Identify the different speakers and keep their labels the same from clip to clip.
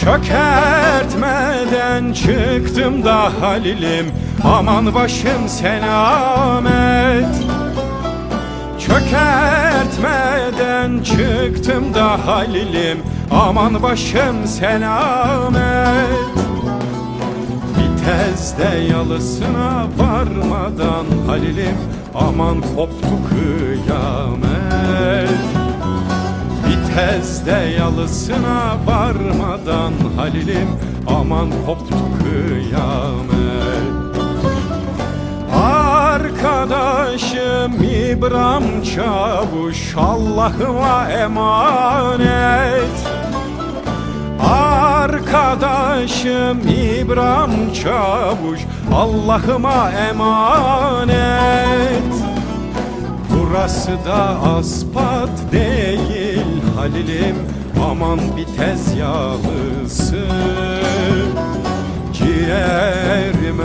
Speaker 1: Çökertmeden çıktım da Halil'im. Aman başım selamet Çökertmeden çıktım da Halil'im. Aman başım selamet Vitezde yalısına varmadan Halil'im. Aman koptu kıyamet Vitezde yalısına varmadan Halil'im Aman koptu kıyamet. Arkadaşım İbrahim Çavuş Allah'ıma emanet. Arkadaşım İbrahim Çavuş Allah'ıma emanet. Burası da aspat değil Halil'im Aman bir tez yağlısı. Ciğerime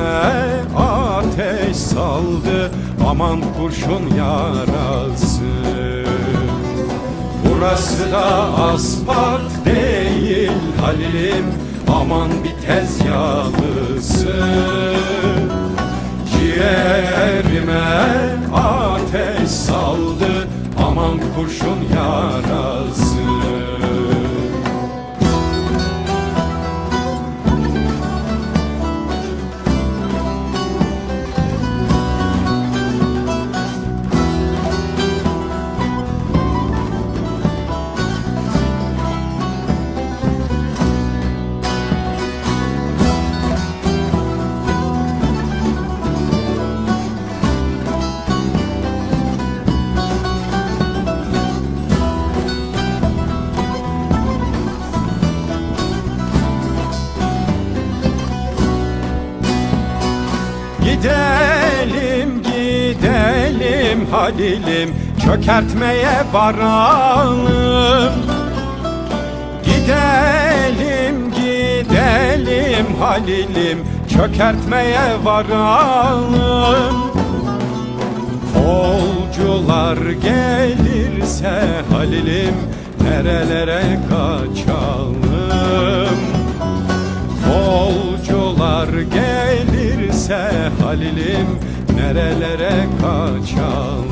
Speaker 1: ateş saldı Aman kurşun yarası. Burası da aspat değil Halil'im Aman bir tez yağlısı. Ciğerime ateş saldı Aman kurşun yarası Gidelim gidelim Halil'im Çökertmeye varalım. Gidelim gidelim Halil'im Çökertmeye varalım. Kolcular gelirse Halil'im Nerelere kaçalım Kolcular gelirse Halil'im Nerelere kaçalım?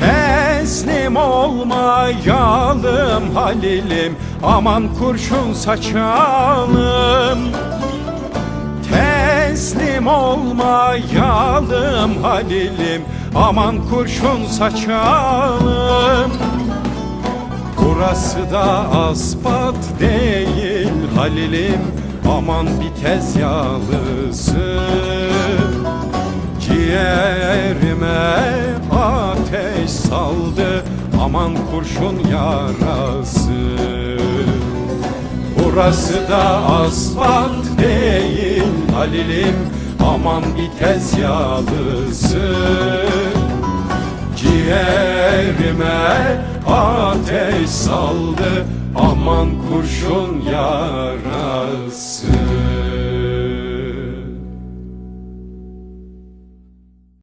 Speaker 1: Teslim olmayalım Halil'im Aman kurşun saçalım. Teslim olmayalım Halil'im Aman kurşun saçalım. Burası da aspat değil Halil'im Aman bir tez yağlısı Ciğerime ateş saldı Aman kurşun yarası. Burası da asfalt değil Halil'im Aman bir tez yağlısı Ciğerime ateş saldı Aman kurşun yarası